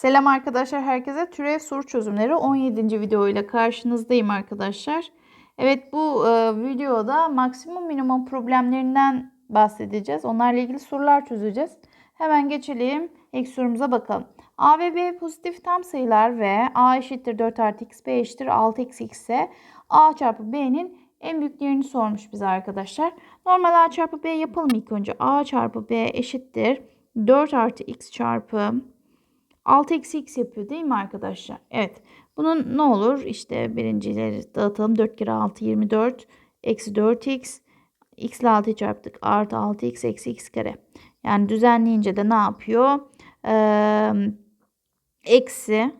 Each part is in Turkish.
Selam arkadaşlar herkese. Türev soru çözümleri 17. video ile karşınızdayım arkadaşlar. Evet bu e, videoda maksimum minimum problemlerinden bahsedeceğiz. Onlarla ilgili sorular çözeceğiz. Hemen geçelim. İlk sorumuza bakalım. A ve B pozitif tam sayılar ve A eşittir 4 artı x, B eşittir 6 x ise A çarpı B'nin en büyük değerini sormuş bize arkadaşlar. Normal A çarpı B yapalım ilk önce. A çarpı B eşittir 4 artı x çarpı 6 eksi x yapıyor değil mi arkadaşlar? Evet. Bunun ne olur? İşte birincileri dağıtalım. 4 kere 6 24 eksi 4x x ile 6'yı çarptık. Artı 6x eksi x kare. Yani düzenleyince de ne yapıyor? Ee, eksi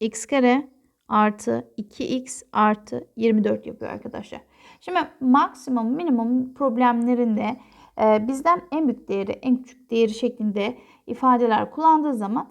x kare artı 2x artı 24 yapıyor arkadaşlar. Şimdi maksimum minimum problemlerinde e, bizden en büyük değeri en küçük değeri şeklinde ifadeler kullandığı zaman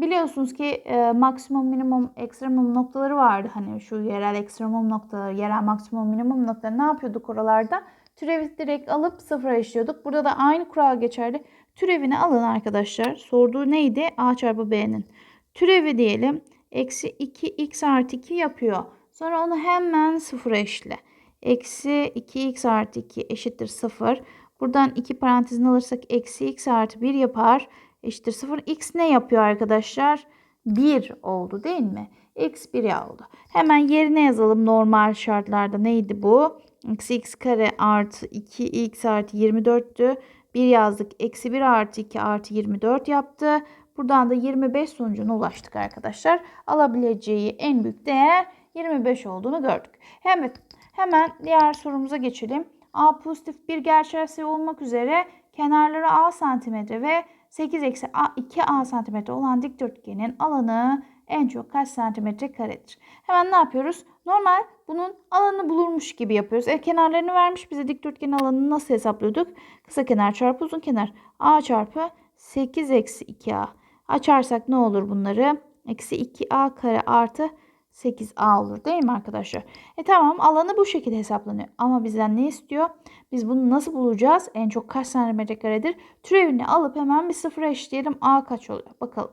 biliyorsunuz ki e, maksimum minimum ekstremum noktaları vardı. Hani şu yerel ekstremum noktaları, yerel maksimum minimum noktaları ne yapıyorduk oralarda? Türevi direkt alıp sıfıra eşliyorduk. Burada da aynı kural geçerli. Türevini alın arkadaşlar. Sorduğu neydi? A çarpı B'nin. Türevi diyelim. Eksi 2x artı 2 yapıyor. Sonra onu hemen sıfıra eşle. Eksi 2x artı 2 eşittir 0. Buradan 2 parantezini alırsak eksi x artı 1 yapar. Eşittir 0. X ne yapıyor arkadaşlar? 1 oldu değil mi? X 1 oldu. Hemen yerine yazalım normal şartlarda. Neydi bu? Eksi x kare artı 2x artı 24'tü. 1 yazdık. Eksi 1 artı 2 artı 24 yaptı. Buradan da 25 sonucuna ulaştık arkadaşlar. Alabileceği en büyük değer 25 olduğunu gördük. Hemen, hemen diğer sorumuza geçelim. A pozitif bir gerçel sayı olmak üzere kenarları A santimetre ve 8 eksi A 2A santimetre olan dikdörtgenin alanı en çok kaç santimetre karedir? Hemen ne yapıyoruz? Normal bunun alanını bulurmuş gibi yapıyoruz. E, kenarlarını vermiş bize dikdörtgenin alanını nasıl hesaplıyorduk? Kısa kenar çarpı uzun kenar. A çarpı 8 eksi 2A. Açarsak ne olur bunları? Eksi 2A kare artı 8A olur değil mi arkadaşlar? E tamam alanı bu şekilde hesaplanıyor. Ama bizden ne istiyor? Biz bunu nasıl bulacağız? En çok kaç santimetre karedir? Türevini alıp hemen bir sıfıra eşitleyelim. A kaç oluyor? Bakalım.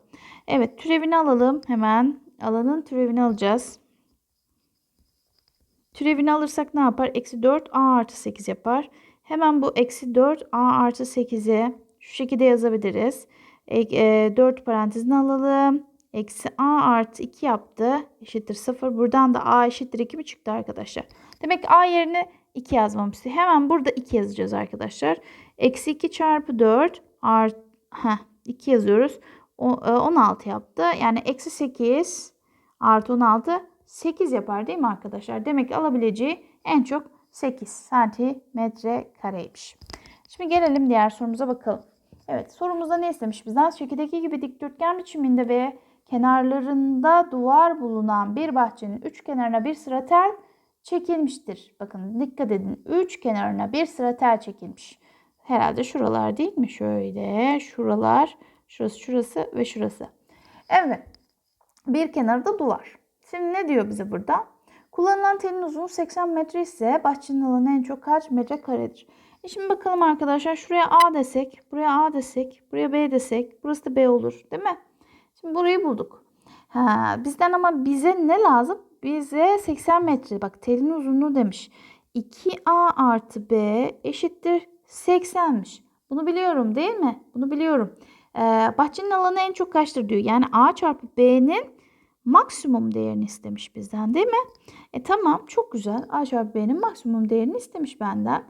Evet türevini alalım. Hemen alanın türevini alacağız. Türevini alırsak ne yapar? Eksi 4 A artı 8 yapar. Hemen bu eksi 4 A artı 8'i şu şekilde yazabiliriz. E, e, 4 parantezini alalım. Eksi A artı 2 yaptı. Eşittir 0. Buradan da A eşittir 2 mi çıktı arkadaşlar? Demek ki A yerine 2 yazmam. Hemen burada 2 yazacağız arkadaşlar. Eksi 2 çarpı 4 art, heh, 2 yazıyoruz. O, 16 yaptı. Yani eksi 8 artı 16 8 yapar değil mi arkadaşlar? Demek ki alabileceği en çok 8 santimetre kareymiş. Şimdi gelelim diğer sorumuza bakalım. Evet sorumuzda ne istemiş bizden? Şekildeki gibi dikdörtgen biçiminde ve kenarlarında duvar bulunan bir bahçenin üç kenarına bir sıra tel çekilmiştir. Bakın dikkat edin. Üç kenarına bir sıra tel çekilmiş. Herhalde şuralar değil mi? Şöyle şuralar, şurası, şurası ve şurası. Evet. Bir kenarda duvar. Şimdi ne diyor bize burada? Kullanılan telin uzunluğu 80 metre ise bahçenin alanı en çok kaç metre karedir? E şimdi bakalım arkadaşlar şuraya A desek, buraya A desek, buraya B desek, burası da B olur değil mi? Burayı bulduk. Ha, bizden ama bize ne lazım? Bize 80 metre. Bak telin uzunluğu demiş. 2A artı B eşittir 80'miş. Bunu biliyorum değil mi? Bunu biliyorum. Ee, bahçenin alanı en çok kaçtır diyor. Yani A çarpı B'nin maksimum değerini istemiş bizden değil mi? E tamam çok güzel. A çarpı B'nin maksimum değerini istemiş benden.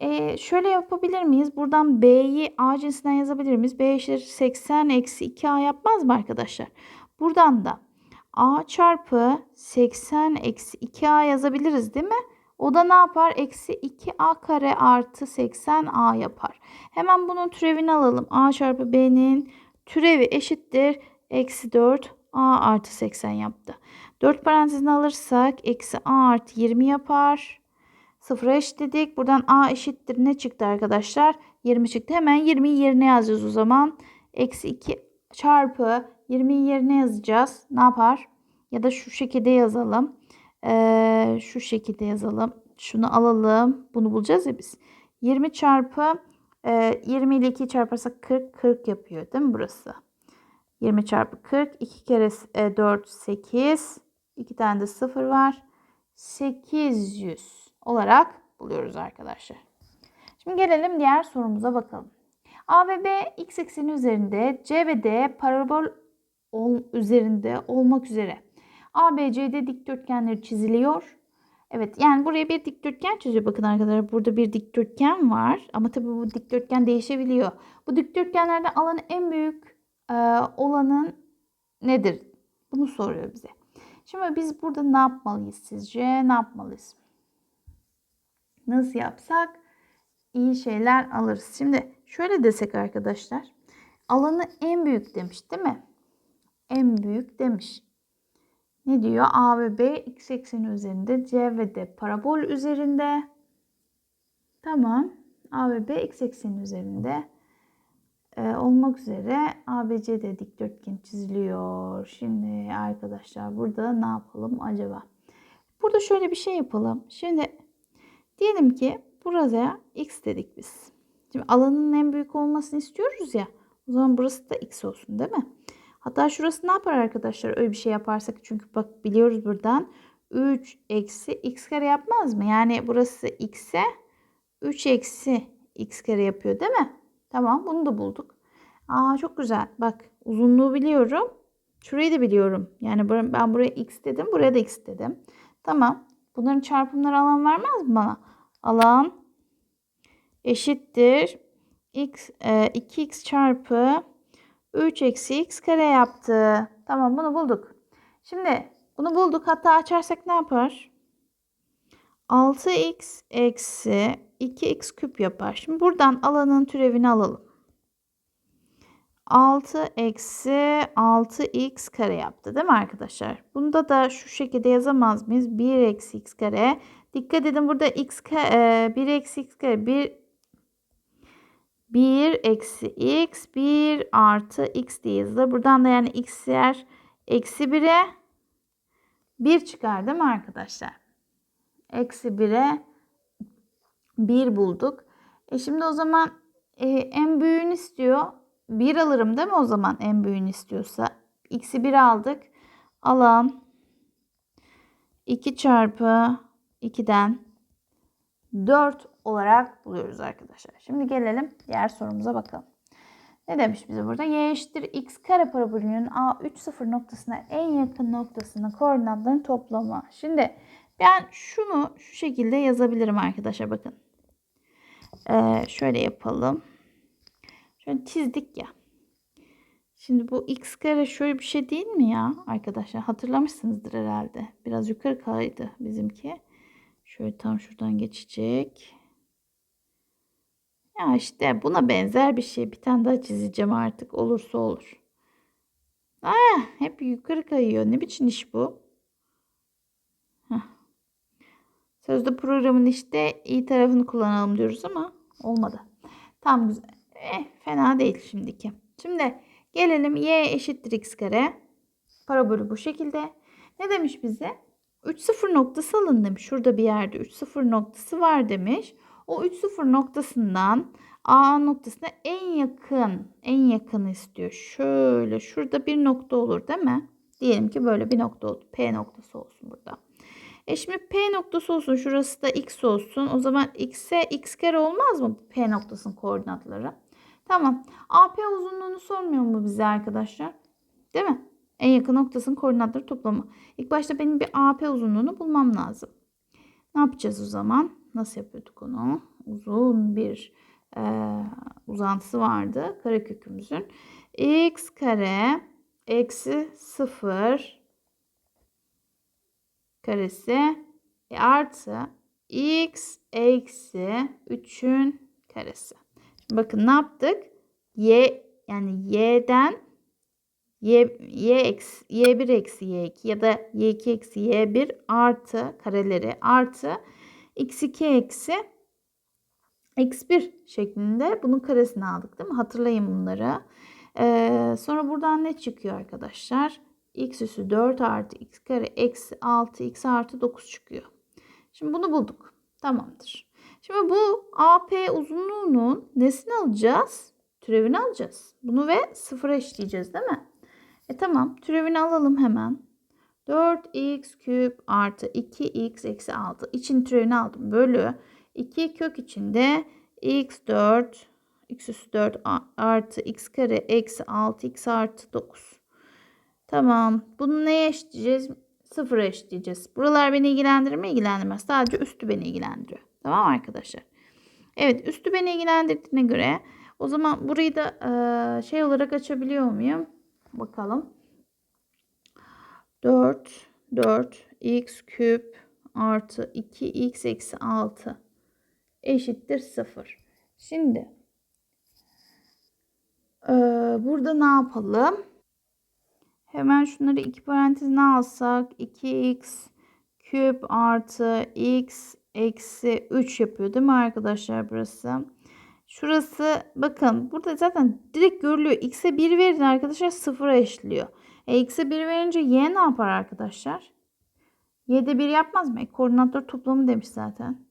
E, şöyle yapabilir miyiz? Buradan B'yi A cinsinden yazabilir miyiz? B eşittir 80 eksi 2A yapmaz mı arkadaşlar? Buradan da A çarpı 80 eksi 2A yazabiliriz değil mi? O da ne yapar? Eksi 2A kare artı 80A yapar. Hemen bunun türevini alalım. A çarpı B'nin türevi eşittir. Eksi 4 A artı 80 yaptı. 4 parantezini alırsak eksi A artı 20 yapar. Sıfıra eşitledik. Buradan A eşittir ne çıktı arkadaşlar? 20 çıktı. Hemen 20'yi yerine yazacağız o zaman. Eksi 2 çarpı 20'yi yerine yazacağız. Ne yapar? Ya da şu şekilde yazalım. Ee, şu şekilde yazalım. Şunu alalım. Bunu bulacağız ya biz. 20 çarpı e, 20 ile 2 çarparsak 40. 40 yapıyor değil mi burası? 20 çarpı 40. 2 kere e, 4 8. 2 tane de 0 var. 800 olarak buluyoruz arkadaşlar. Şimdi gelelim diğer sorumuza bakalım. A ve B x ekseni üzerinde, C ve D parabol ol, üzerinde olmak üzere. A, B, C'de dikdörtgenleri çiziliyor. Evet yani buraya bir dikdörtgen çiziyor. Bakın arkadaşlar burada bir dikdörtgen var. Ama tabii bu dikdörtgen değişebiliyor. Bu dikdörtgenlerden alanı en büyük e, olanın nedir? Bunu soruyor bize. Şimdi biz burada ne yapmalıyız sizce? Ne yapmalıyız? Nasıl yapsak iyi şeyler alırız. Şimdi şöyle desek arkadaşlar. Alanı en büyük demiş değil mi? En büyük demiş. Ne diyor? A ve B x ekseni üzerinde, C ve D parabol üzerinde. Tamam. A ve B x ekseni üzerinde e, olmak üzere ABCD dikdörtgen çiziliyor. Şimdi arkadaşlar burada ne yapalım acaba? Burada şöyle bir şey yapalım. Şimdi diyelim ki buraya x dedik biz. Şimdi alanın en büyük olmasını istiyoruz ya. O zaman burası da x olsun değil mi? Hatta şurası ne yapar arkadaşlar öyle bir şey yaparsak? Çünkü bak biliyoruz buradan 3 eksi x kare yapmaz mı? Yani burası x'e 3 eksi x kare yapıyor değil mi? Tamam bunu da bulduk. Aa çok güzel. Bak uzunluğu biliyorum. Şurayı da biliyorum. Yani ben buraya x dedim. Buraya da x dedim. Tamam. Bunların çarpımları alan vermez mi bana? Alan eşittir. x e, 2x çarpı 3 eksi x kare yaptı. Tamam bunu bulduk. Şimdi bunu bulduk. Hatta açarsak ne yapar? 6x eksi 2x küp yapar. Şimdi buradan alanın türevini alalım. 6 eksi 6x kare yaptı değil mi arkadaşlar? Bunda da şu şekilde yazamaz mıyız? 1 eksi x kare. Dikkat edin burada x kare, 1 eksi x kare 1 1 eksi x 1 artı x diye yazılır. Buradan da yani x yer eksi 1'e 1 çıkar değil mi arkadaşlar? Eksi 1'e 1 bulduk. E şimdi o zaman e, en büyüğünü istiyor. 1 alırım değil mi o zaman en büyüğünü istiyorsa? X'i 1 aldık. Alan 2 çarpı 2'den 4 olarak buluyoruz arkadaşlar. Şimdi gelelim diğer sorumuza bakalım. Ne demiş bize burada? Y eşittir x kare parabolünün A 3 0 noktasına en yakın noktasının koordinatlarının toplamı. Şimdi ben şunu şu şekilde yazabilirim arkadaşlar bakın. Ee, şöyle yapalım. Şöyle çizdik ya. Şimdi bu x kare şöyle bir şey değil mi ya arkadaşlar? Hatırlamışsınızdır herhalde. Biraz yukarı kaydı bizimki. Şöyle tam şuradan geçecek. Ya işte buna benzer bir şey. Bir tane daha çizeceğim artık. Olursa olur. Ah, hep yukarı kayıyor. Ne biçim iş bu? Sözde programın işte iyi tarafını kullanalım diyoruz ama olmadı. Tam güzel. Eh, fena değil şimdiki. Şimdi gelelim y eşittir x kare. Parabolü bu şekilde. Ne demiş bize? 3 0 noktası alın demiş. Şurada bir yerde 3 0 noktası var demiş. O 3 0 noktasından A noktasına en yakın, en yakın istiyor. Şöyle şurada bir nokta olur değil mi? Diyelim ki böyle bir nokta oldu. P noktası olsun burada. E şimdi P noktası olsun. Şurası da X olsun. O zaman X'e X kare olmaz mı? P noktasının koordinatları. Tamam. AP uzunluğunu sormuyor mu bize arkadaşlar? Değil mi? En yakın noktasının koordinatları toplamı. İlk başta benim bir AP uzunluğunu bulmam lazım. Ne yapacağız o zaman? Nasıl yapıyorduk onu? Uzun bir e, uzantısı vardı karekökümüzün. x kare eksi 0 karesi e, artı x eksi 3'ün karesi. Şimdi bakın ne yaptık? y yani y'den y, y eksi y1 eksi y2 ya da y2 eksi y1 artı kareleri artı x2 eksi x1 şeklinde bunun karesini aldık değil mi? Hatırlayın bunları. Ee, sonra buradan ne çıkıyor arkadaşlar? x üssü 4 artı x kare eksi 6 x artı 9 çıkıyor. Şimdi bunu bulduk. Tamamdır. Şimdi bu AP uzunluğunun nesini alacağız? Türevini alacağız. Bunu ve sıfıra eşleyeceğiz değil mi? E tamam türevini alalım hemen. 4x küp artı 2x eksi 6. İçin türevini aldım. Bölü 2 kök içinde x4 x üstü 4 artı x kare eksi 6x artı 9. Tamam. Bunu neye eşitleyeceğiz? Sıfıra eşitleyeceğiz. Buralar beni ilgilendirir mi? İlgilendirmez. Sadece üstü beni ilgilendiriyor. Tamam arkadaşlar? Evet üstü beni ilgilendirdiğine göre o zaman burayı da şey olarak açabiliyor muyum? Bakalım. 4 4 x küp artı 2x eksi 6 eşittir 0. Şimdi e, burada ne yapalım? Hemen şunları iki parantezine alsak 2x küp artı x eksi 3 yapıyor değil mi arkadaşlar burası? Şurası bakın burada zaten direkt görülüyor. X'e 1 verin arkadaşlar 0'a eşliyor. E, X'e 1 verince Y ne yapar arkadaşlar? Y'de 1 yapmaz mı? E, koordinatlar toplamı demiş zaten.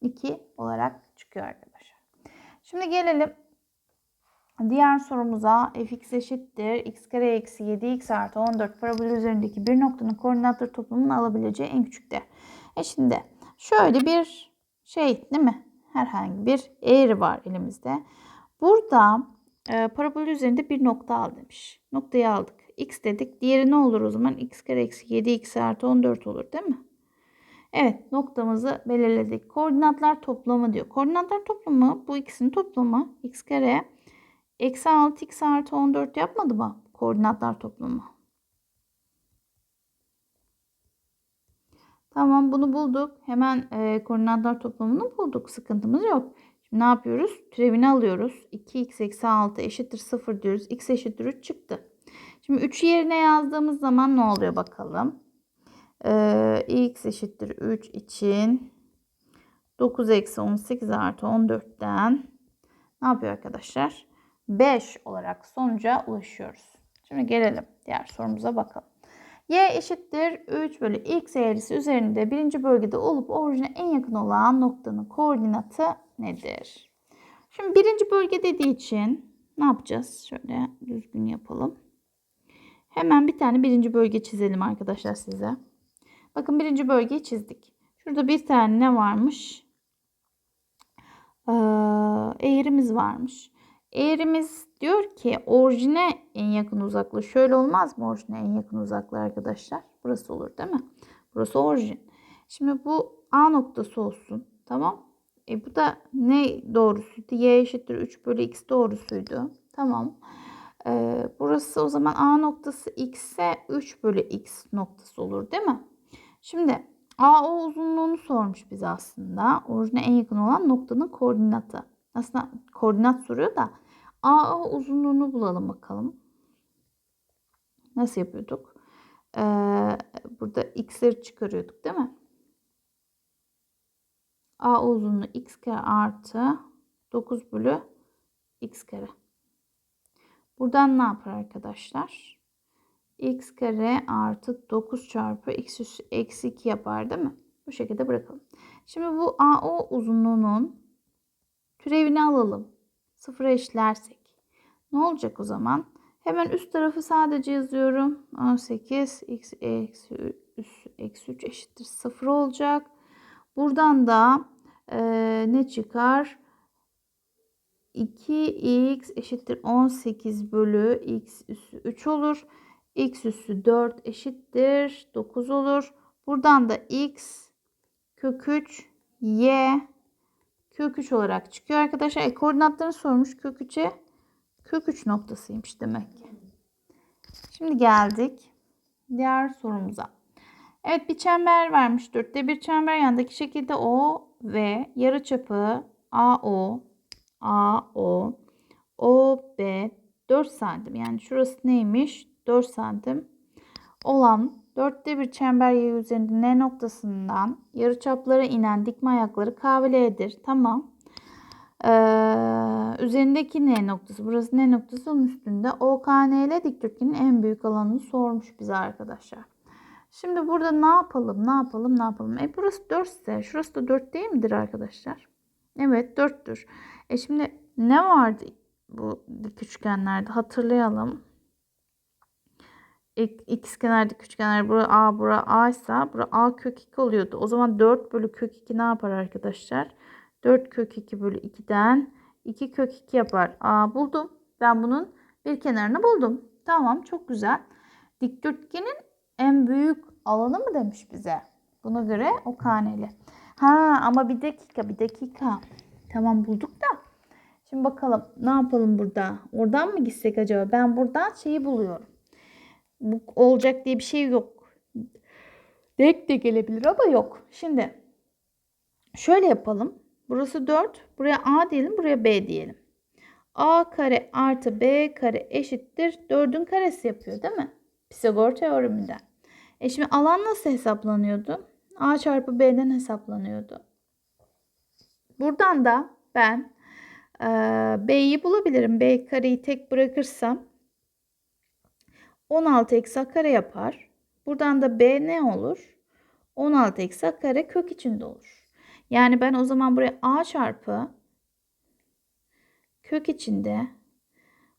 2 olarak çıkıyor arkadaşlar. Şimdi gelelim diğer sorumuza fx eşittir x kare eksi 7x artı 14 parabol üzerindeki bir noktanın koordinatları toplamını alabileceği en küçük değer. E şimdi şöyle bir şey değil mi? Herhangi bir eğri var elimizde. Burada e, parabol üzerinde bir nokta al demiş. Noktayı aldık. X dedik. Diğeri ne olur o zaman? X kare eksi 7x artı 14 olur değil mi? Evet noktamızı belirledik. Koordinatlar toplamı diyor. Koordinatlar toplamı bu ikisinin toplamı x kare eksi 6x artı 14 yapmadı mı? Koordinatlar toplamı. Tamam bunu bulduk. Hemen e, koordinatlar toplamını bulduk. Sıkıntımız yok. Şimdi ne yapıyoruz? Türevini alıyoruz. 2x eksi 6 eşittir 0 diyoruz. x eşittir 3 çıktı. Şimdi 3'ü yerine yazdığımız zaman ne oluyor bakalım. Ee, x eşittir 3 için 9 eksi 18 artı 14'ten ne yapıyor arkadaşlar? 5 olarak sonuca ulaşıyoruz. Şimdi gelelim diğer sorumuza bakalım. Y eşittir 3 bölü x eğrisi üzerinde birinci bölgede olup orijine en yakın olan noktanın koordinatı nedir? Şimdi birinci bölge dediği için ne yapacağız? Şöyle düzgün yapalım. Hemen bir tane birinci bölge çizelim arkadaşlar size. Bakın birinci bölgeyi çizdik. Şurada bir tane ne varmış? Ee, eğrimiz varmış. Eğrimiz diyor ki orijine en yakın uzaklığı şöyle olmaz mı orijine en yakın uzaklığı arkadaşlar? Burası olur değil mi? Burası orijin. Şimdi bu A noktası olsun. Tamam. E bu da ne doğrusuydu? Y eşittir 3 bölü x doğrusuydu. Tamam. Ee, burası o zaman A noktası x'e 3 bölü x noktası olur değil mi? Şimdi AO uzunluğunu sormuş bize aslında. Orijine en yakın olan noktanın koordinatı. Aslında koordinat soruyor da AO uzunluğunu bulalım bakalım. Nasıl yapıyorduk? Ee, burada x'leri çıkarıyorduk değil mi? AO uzunluğu x kare artı 9 bölü x kare. Buradan ne yapar arkadaşlar? x kare artı 9 çarpı x üssü eksi 2 yapar değil mi? Bu şekilde bırakalım. Şimdi bu AO uzunluğunun türevini alalım. Sıfıra eşlersek. Ne olacak o zaman? Hemen üst tarafı sadece yazıyorum. 18 x eksi eksi 3 eşittir 0 olacak. Buradan da e, ne çıkar? 2x eşittir 18 bölü x üssü 3 olur. x üssü 4 eşittir 9 olur. Buradan da x kök 3 y kök 3 olarak çıkıyor arkadaşlar. E, koordinatlarını sormuş kök 3'e. Kök 3 noktasıymış demek ki. Şimdi geldik diğer sorumuza. Evet bir çember vermiş. Dörtte bir çember yandaki şekilde O ve yarıçapı AO AO OB 4 santim. Yani şurası neymiş? 4 santim olan dörtte bir çember yayı üzerinde N noktasından yarıçaplara inen dikme ayakları KVL'dir. Tamam. Ee, üzerindeki N noktası. Burası N noktası. Onun üstünde OKNL dikdörtgenin en büyük alanını sormuş bize arkadaşlar. Şimdi burada ne yapalım? Ne yapalım? Ne yapalım? E burası 4 ise şurası da 4 değil midir arkadaşlar? Evet 4'tür. E şimdi ne vardı bu dik üçgenlerde? Hatırlayalım. İkiz kenarda küçük kenar bura a bura a ise bura a kök 2 oluyordu. O zaman 4 bölü kök 2 ne yapar arkadaşlar? 4 kök 2 bölü 2'den 2 kök 2 yapar. A buldum. Ben bunun bir kenarını buldum. Tamam çok güzel. Dikdörtgenin en büyük alanı mı demiş bize? Buna göre o kaneli. Ha ama bir dakika bir dakika. Tamam bulduk da. Şimdi bakalım ne yapalım burada? Oradan mı gitsek acaba? Ben buradan şeyi buluyorum. Bu olacak diye bir şey yok. Direkt de gelebilir ama yok. Şimdi şöyle yapalım. Burası 4. Buraya A diyelim. Buraya B diyelim. A kare artı B kare eşittir 4'ün karesi yapıyor değil mi? Pisagor teoreminden. E şimdi alan nasıl hesaplanıyordu? A çarpı B'den hesaplanıyordu. Buradan da ben e, B'yi bulabilirim. B kareyi tek bırakırsam 16 eksi a kare yapar. Buradan da B ne olur? 16 eksi a kare kök içinde olur. Yani ben o zaman buraya a çarpı kök içinde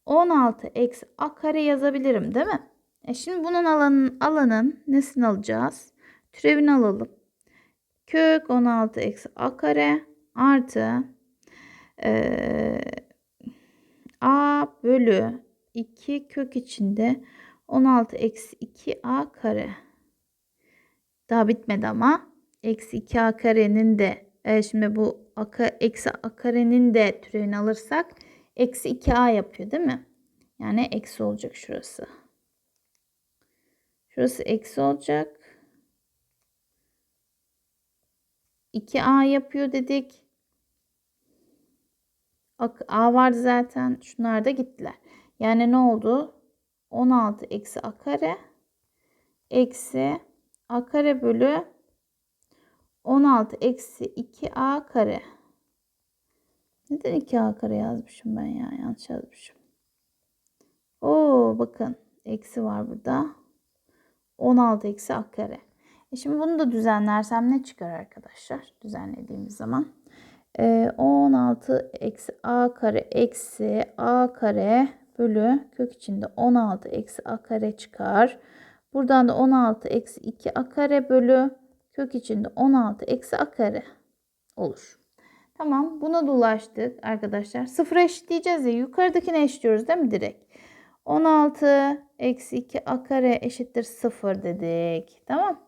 16 eksi a kare yazabilirim değil mi? E şimdi bunun alanın, alanın nesini alacağız? Türevini alalım. Kök 16 eksi a kare artı eee, a bölü 2 kök içinde 16 eksi 2a kare. Daha bitmedi ama. Eksi 2a karenin de e, şimdi bu a, eksi a karenin de türevini alırsak eksi 2a yapıyor değil mi? Yani eksi olacak şurası. Şurası eksi olacak. 2a yapıyor dedik. A, vardı zaten. Şunlar da gittiler. Yani ne oldu? 16 eksi a kare eksi a kare bölü 16 eksi 2a kare. Neden 2a kare yazmışım ben ya? Yanlış yazmışım. Oo bakın eksi var burada. 16 eksi a kare. E şimdi bunu da düzenlersem ne çıkar arkadaşlar? Düzenlediğimiz zaman. Ee, 16 eksi a kare eksi a kare bölü kök içinde 16 eksi a kare çıkar. Buradan da 16 eksi 2 a kare bölü kök içinde 16 eksi a kare olur. Tamam buna da ulaştık arkadaşlar. Sıfıra eşitleyeceğiz ya yukarıdakine eşitliyoruz değil mi direkt? 16 eksi 2 a kare eşittir 0 dedik. Tamam.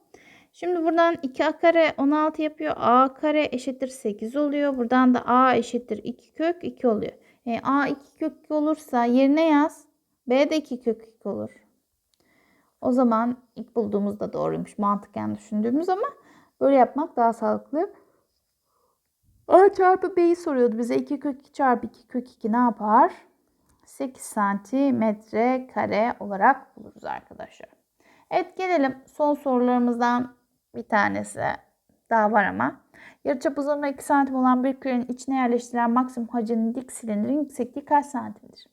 Şimdi buradan 2a kare 16 yapıyor. a kare eşittir 8 oluyor. Buradan da a eşittir 2 kök 2 oluyor. E, a 2 kök 2 olursa yerine yaz. b de 2 kök 2 olur. O zaman ilk bulduğumuzda doğruymuş mantıken düşündüğümüz ama böyle yapmak daha sağlıklı. A çarpı B'yi soruyordu bize. 2 kök 2 çarpı 2 kök 2 ne yapar? 8 santimetre kare olarak buluruz arkadaşlar. Evet gelelim son sorularımızdan bir tanesi daha var ama. Yarıçap uzunluğu 2 santim olan bir kürenin içine yerleştirilen maksimum hacinin dik silindirin yüksekliği kaç santimdir?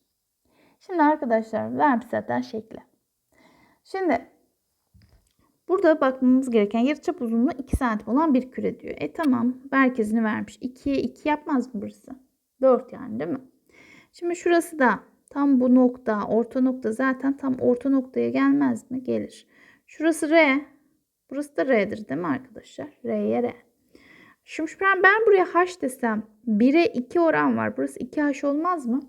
Şimdi arkadaşlar vermiş zaten şekli. Şimdi burada bakmamız gereken yarıçap uzunluğu 2 santim olan bir küre diyor. E tamam merkezini vermiş. 2'ye 2 yapmaz mı burası? 4 yani değil mi? Şimdi şurası da tam bu nokta, orta nokta zaten tam orta noktaya gelmez mi? Gelir. Şurası R. Burası da R'dir değil mi arkadaşlar? R'ye R. Şimdi ben, buraya H desem 1'e 2 oran var. Burası 2H olmaz mı?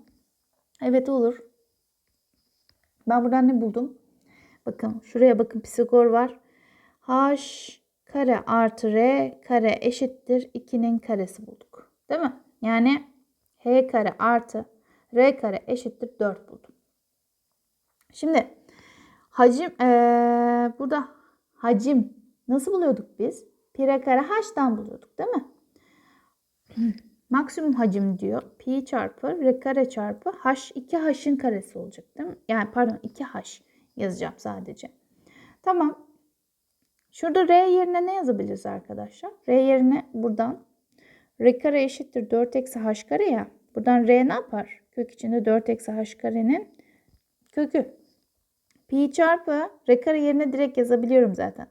Evet olur. Ben buradan ne buldum? Bakın şuraya bakın Pisagor var. H kare artı R kare eşittir 2'nin karesi bulduk. Değil mi? Yani H kare artı R kare eşittir 4 buldum. Şimdi hacim ee, burada hacim nasıl buluyorduk biz? Pi R kare H'dan buluyorduk değil mi? Maksimum hacim diyor. Pi çarpı R kare çarpı H 2H'in karesi olacak değil mi? Yani pardon 2H yazacağım sadece. Tamam. Şurada R yerine ne yazabiliriz arkadaşlar? R yerine buradan R kare eşittir 4 eksi H kare ya. Buradan R ne yapar? Kök içinde 4 eksi H karenin kökü. Pi çarpı R kare yerine direkt yazabiliyorum zaten.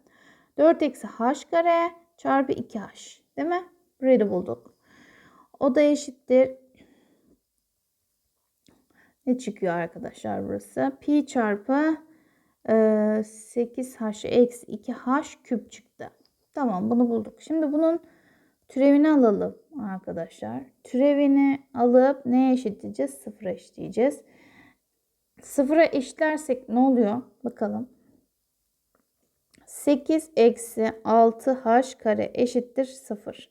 4 eksi H kare çarpı 2H. Değil mi? Burayı da bulduk. O da eşittir. Ne çıkıyor arkadaşlar burası? Pi çarpı Ee, 8h eksi 2h küp çıktı. Tamam bunu bulduk. Şimdi bunun türevini alalım arkadaşlar. Türevini alıp neye eşitleyeceğiz? Sıfıra eşitleyeceğiz. Sıfıra eşitlersek ne oluyor? Bakalım. 8 eksi 6h kare eşittir 0.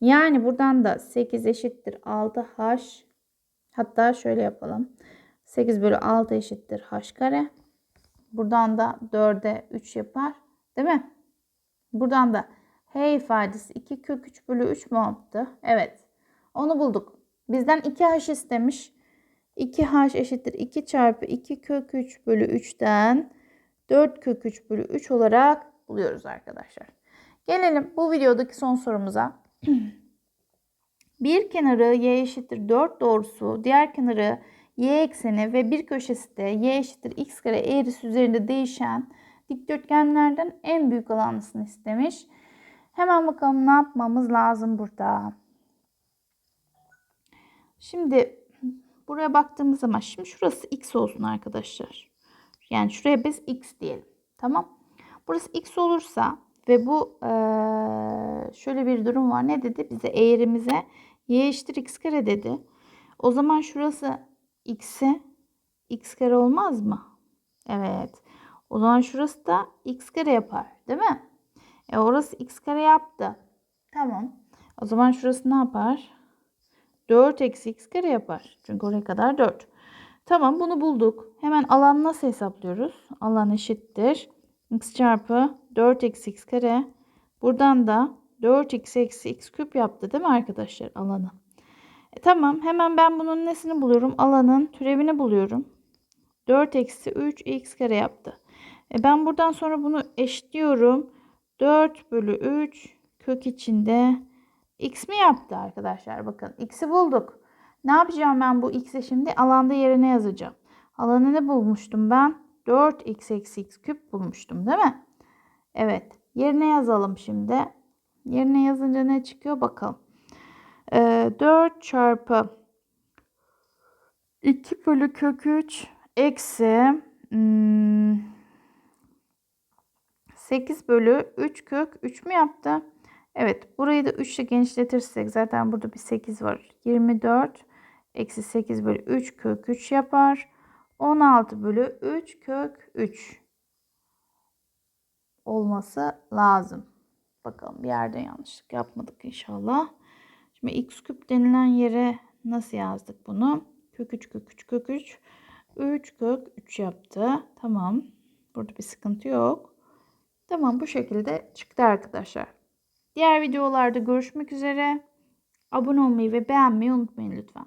Yani buradan da 8 eşittir 6h. Hatta şöyle yapalım. 8 bölü 6 eşittir h kare. Buradan da 4'e 3 yapar. Değil mi? Buradan da h ifadesi 2 kök 3 bölü 3 mü yaptı? Evet. Onu bulduk. Bizden 2h istemiş. 2h eşittir 2 çarpı 2 kök 3 bölü 3'ten 4 kök 3 bölü 3 olarak buluyoruz arkadaşlar. Gelelim bu videodaki son sorumuza. bir kenarı y eşittir 4 doğrusu, diğer kenarı y ekseni ve bir köşesi de y eşittir x kare eğrisi üzerinde değişen dikdörtgenlerden en büyük olanlısını istemiş. Hemen bakalım ne yapmamız lazım burada. Şimdi buraya baktığımız zaman şimdi şurası x olsun arkadaşlar. Yani şuraya biz x diyelim. Tamam. Burası x olursa ve bu şöyle bir durum var. Ne dedi? Bize eğrimize y eşittir x kare dedi. O zaman şurası x'e x kare olmaz mı? Evet. O zaman şurası da x kare yapar. Değil mi? E orası x kare yaptı. Tamam. O zaman şurası ne yapar? 4 eksi x kare yapar. Çünkü oraya kadar 4. Tamam bunu bulduk. Hemen alan nasıl hesaplıyoruz? Alan eşittir. x çarpı 4 eksi x kare. Buradan da 4x eksi x küp yaptı değil mi arkadaşlar alanı? E, tamam hemen ben bunun nesini buluyorum? Alanın türevini buluyorum. 4 eksi 3 x kare yaptı. E, ben buradan sonra bunu eşitliyorum. 4 bölü 3 kök içinde x mi yaptı arkadaşlar? Bakın x'i bulduk. Ne yapacağım ben bu x'i şimdi? Alanda yerine yazacağım. Alanı ne bulmuştum ben? 4x eksi x küp bulmuştum değil mi? Evet. Yerine yazalım şimdi. Yerine yazınca ne çıkıyor bakalım. Ee, 4 çarpı 2 bölü kök 3 eksi hmm, 8 bölü 3 kök 3 mü yaptı? Evet. Burayı da 3 ile genişletirsek zaten burada bir 8 var. 24 eksi 8 bölü 3 kök 3 yapar. 16 bölü 3 kök 3 olması lazım. Bakalım bir yerde yanlışlık yapmadık inşallah. Şimdi x küp denilen yere nasıl yazdık bunu? Kök 3 kök 3 kök 3. 3 kök 3 yaptı. Tamam. Burada bir sıkıntı yok. Tamam bu şekilde çıktı arkadaşlar. Diğer videolarda görüşmek üzere. Abone olmayı ve beğenmeyi unutmayın lütfen.